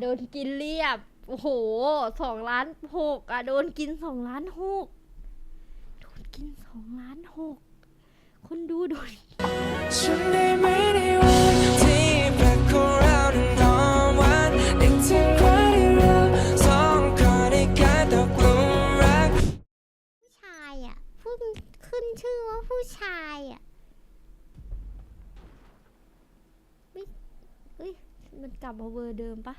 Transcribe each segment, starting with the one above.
โดนกินเรียบ โอ้โหสองล้านหกอะโดนกินสองล้านหกโดนกินสองล้านหกคนดูโดน ฉันได้ไม่ได้วันที่แปลกของเรานั้นหอมหวานนึกถึงวันที่เราสองคนได้กลายตกหลุมรัก ผู้ชายอะพูดขึ้นชื่อว่าผู้ชายอะไม่เอ้ย มันกลับมาเวอร์เดิมปะ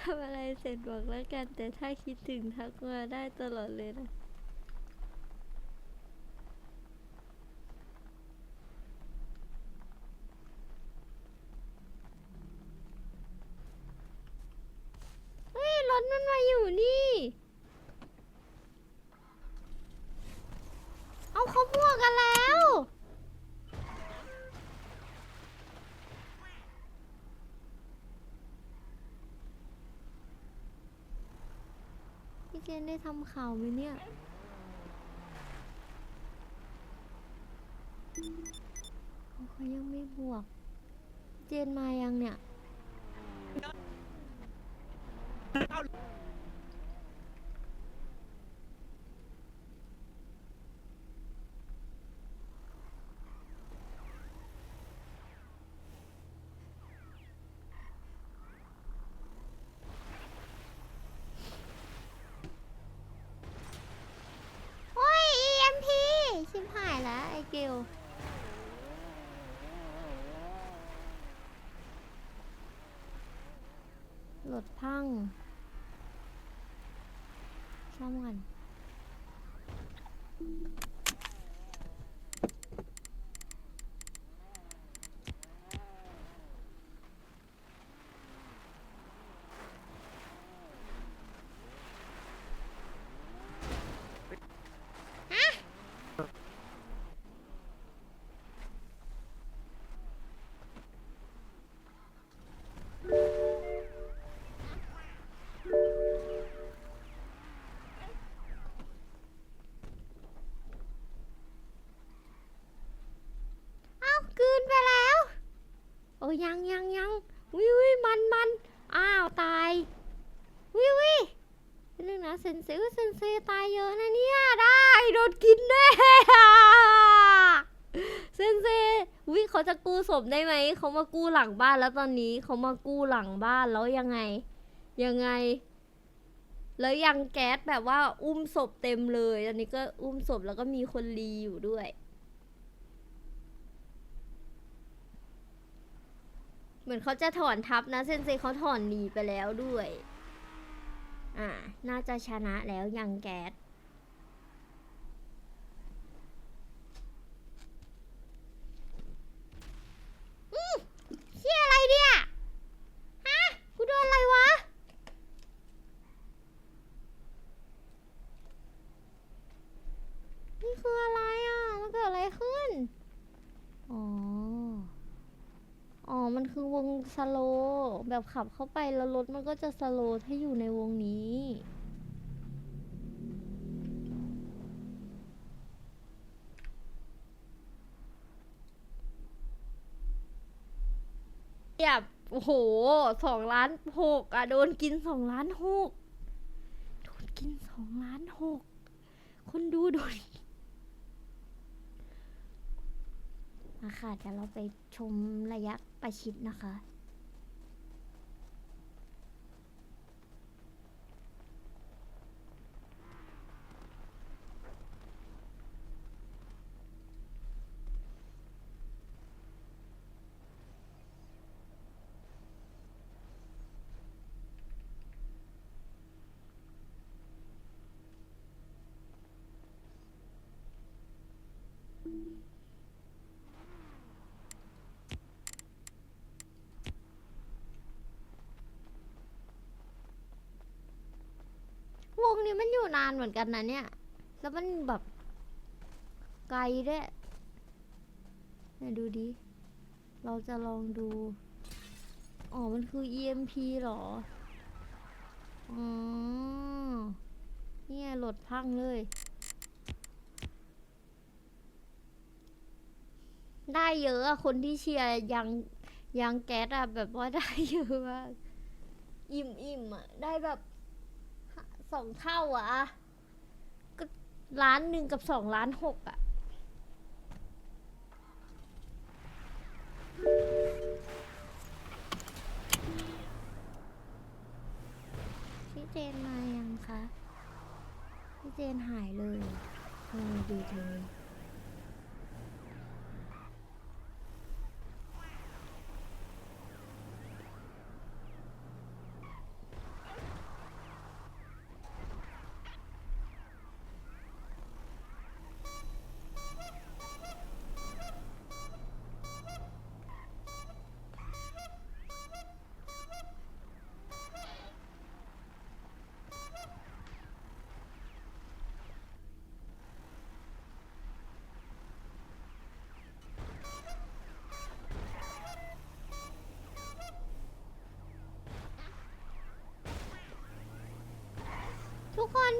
ทำอะไรเสร็จบอกแล้วกัน แต่ถ้าคิดถึงทักมาได้ตลอดเลยนะ เฮ้ย รถมันมาอยู่นี่ เอาเขาบวกกันแล้ว พี่เจนได้ทำข่าวไหมเนี่ย เขายังไม่บวก เจนมายังเนี่ย โอ้ย EMP ชิบหายแล้วไอ้ เกลหลดพังซ่อมกัน ยังยังยังวิววิมันมันอ้าวตายวิววิเรื่องนะเซนเซอุ๊ยเซนเซตายเยอะนะเนี่ยได้โดนกินแน่เซนเซวิเขาจะกู้ศพได้ไหมเขามากู้หลังบ้านแล้วตอนนี้เขามากู้หลังบ้านแล้วยังไง ยังไง แล้วยังแก๊สแบบว่าอุ้มศพเต็มเลยตอนนี้ก็อุ้มศพแล้วก็มีคนรีอยู่ด้วย เหมือนเขาจะถอนทับนะเซนเซเขาถอนหนีไปแล้วด้วย อ่า น่าจะชนะแล้วยังแก๊สอืมเชี่ยอะไรเนี่ย ฮะ กูโดนอะไรวะ นี่คืออะไรอะ มันเกิดอะไรขึ้น อ๋อ อ๋อ มันคือวง สโลว์แบบขับเข้าไปแล้วรถมันก็จะสโลว์ถ้าอยู่ในวงนี้เทียบโอ้โหสองล้านหกอะ โดนกินสองล้านหกโดนกินสองล้านหกคนดูโดนมาค่ะเดี๋ยวเราไปชมระยะประชิดนะคะ วง นี้มันอยู่นานเหมือนกันนะเนี่ย แล้วมันแบบไกลด้วยไหนดูดิ เราจะลองดู อ๋อ มันคือ EMP หรอ อ๋อ เนี่ยหลดพังเลย ได้เยอะอะคนที่เชียร์ยังยังแก๊สอะแบบว่าได้เยอะมาก อิ่มอิ่มอะได้แบบ สองเท่าอะอะก็ล้านหนึ่งกับสองล้านหกอะพี่เจนมายังคะ พี่เจนหายเลยเออดีเลย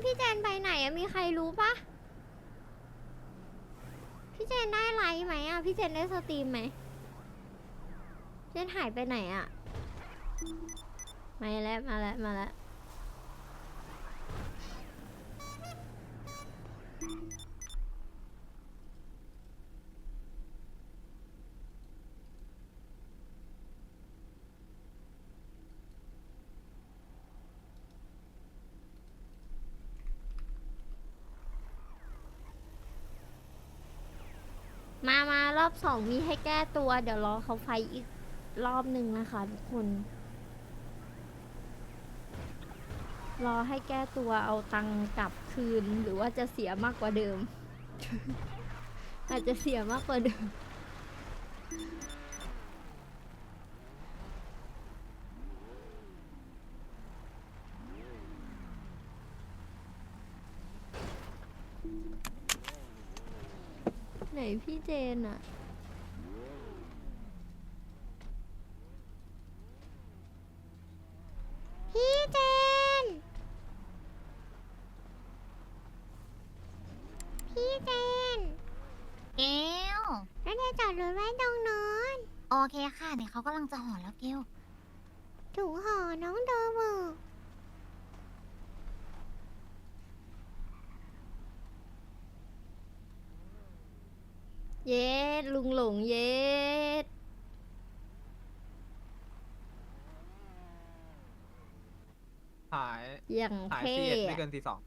พี่เจนไปไหนอะมีใครรู้ปะพี่เจนได้ไลฟ์ไหมอะพี่เจนได้สตรีมไหมเจนหายไปไหนอะมาแล้วมาแล้วมาแล้ว มามารอบสองมีให้แก้ตัว เดี๋ยวรอเขาไฟอีกรอบหนึ่งนะคะทุกคน รอให้แก้ตัวเอาตังค์กลับคืนหรือว่าจะเสียมากกว่าเดิม อาจจะเสียมากกว่าเดิม ไหนพี่เจนอะพี่เจน พี่เจนเกลแล้วจะจอดรถไว้ตรงโน้นโอเคค่ะเดี๋ยวเขากำลังจะห่อแล้วเกลถุงห่อน้องโดเบอร์ เย็ดลุงหลงเย็ดหายอย่างหายเท่ซีเอ็ดไม่อะเกินตีสอง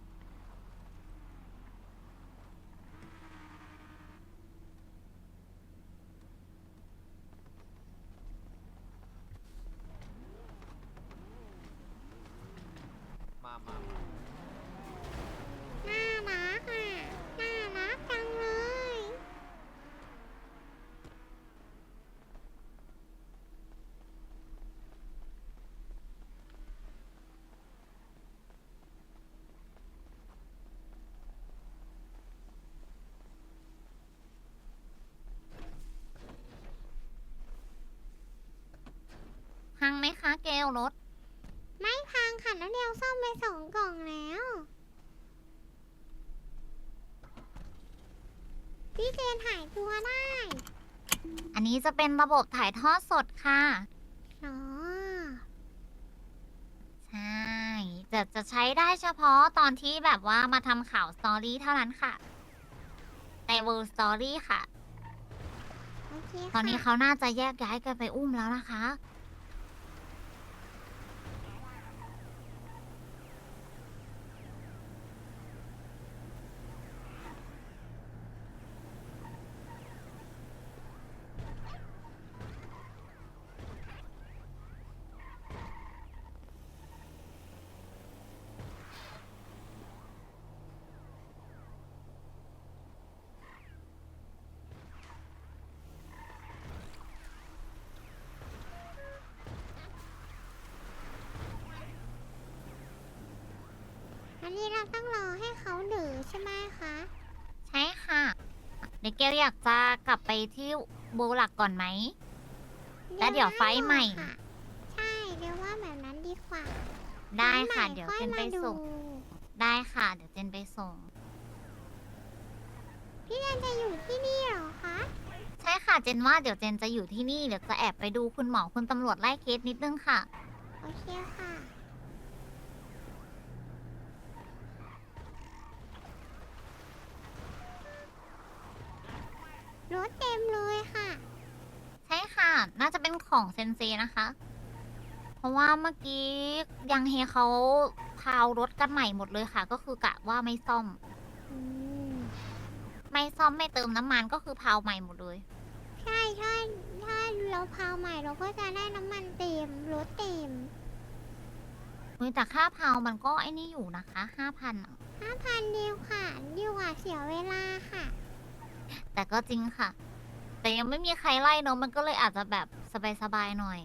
มามามา น่ารักอะ น่ารักจังเลย พังไหม คะเกลรถ ไม่พังค่ะน้องเดียวซ่อมไปสองกล่องแล้ว พี่เจนหายตัวได้อันนี้จะเป็นระบบถ่ายทอดสดค่ะ อ๋อใช่จะจะใช้ได้เฉพาะตอนที่แบบว่ามาทำข่าวสตอรี่เท่านั้นค่ะ แต่เวอร์สตอรี่ค่ะ โอเคตอนนี้ค่ะเขาน่าจะแยกย้ายกันไปอุ้มแล้วนะคะ นนี้เราต้องรอให้เขาดือใช่ไหมคะใช่ค่ะเดี๋ยวเกลอยากจะกลับไปที่โบหลักก่อนไหม แล้วเดี๋ยวไฟท์ใหม่ ค่ะใช่เดี๋ยวว่าแบบนั้นดีกว่าได้ค่ะฟท์ใหม่เดี๋ยวค่อเจนไปมาส่งดูได้ค่ะ เดี๋ยวเจนไปส่ง พี่แดนจะอยู่ที่นี่เหรอคะ ใช่ค่ะเจนว่าเดี๋ยวเจนจะอยู่ที่นี่เดี๋ยวจะแอบไปดูคุณหมอคุณตำรวจไล่เคสนิดนึงค่ะ โอเคค่ะ รถเต็มเลยค่ะ ใช่ค่ะ น่าจะเป็นของเซนเซนะคะ เพราะว่าเมื่อกี้ยังเฮเขาพาวรถกันใหม่หมดเลยค่ะ ก็คือกะว่าไม่ซ่อม อืมไม่ซ่อมไม่เติมน้ำมันก็คือพาวใหม่หมดเลย ใช่ใช่ถ้าเราพาวใหม่เราก็จะได้น้ำมันเต็มรถเต็มเฮ้ยแต่ค่าพาวมันก็ไอ้นี่อยู่นะคะห้าพันห้าพันเดียวค่ะดีกว่าเสียเวลาค่ะ แต่ก็จริงค่ะ แต่ยังไม่มีใครไล่เนาะมันก็เลยอาจจะแบบสบายๆหน่อย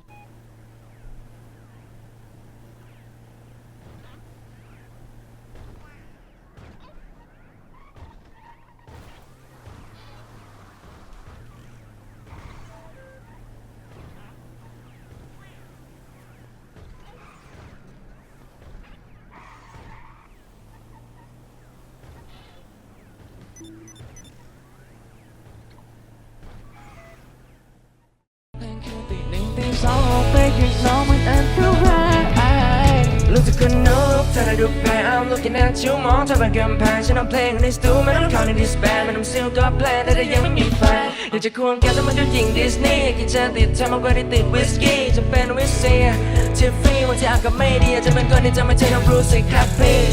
องออกไปข้างนอกมันอันตรายรู้สึกคนนกเธอได้ดูแพ้ I'm looking at you มองเธอบนกำแพงฉันเอาเพลงในสตูไม่ต้องเข้าในดิสแบนไม่ต้องซิลก็แพลนแต่ถ้ายังไม่มีแฟนอยากจะควงแกแต่มันดูหญิงดิสนีย์กินจะติดเธอมากกว่าที่ติดวิสกี้จะเป็นวิสเซียทิฟฟี่วันที่อากาศไม่ดีจจะเป็นคนที่จะไม่ใช่น้องบรูซี่ครับพี่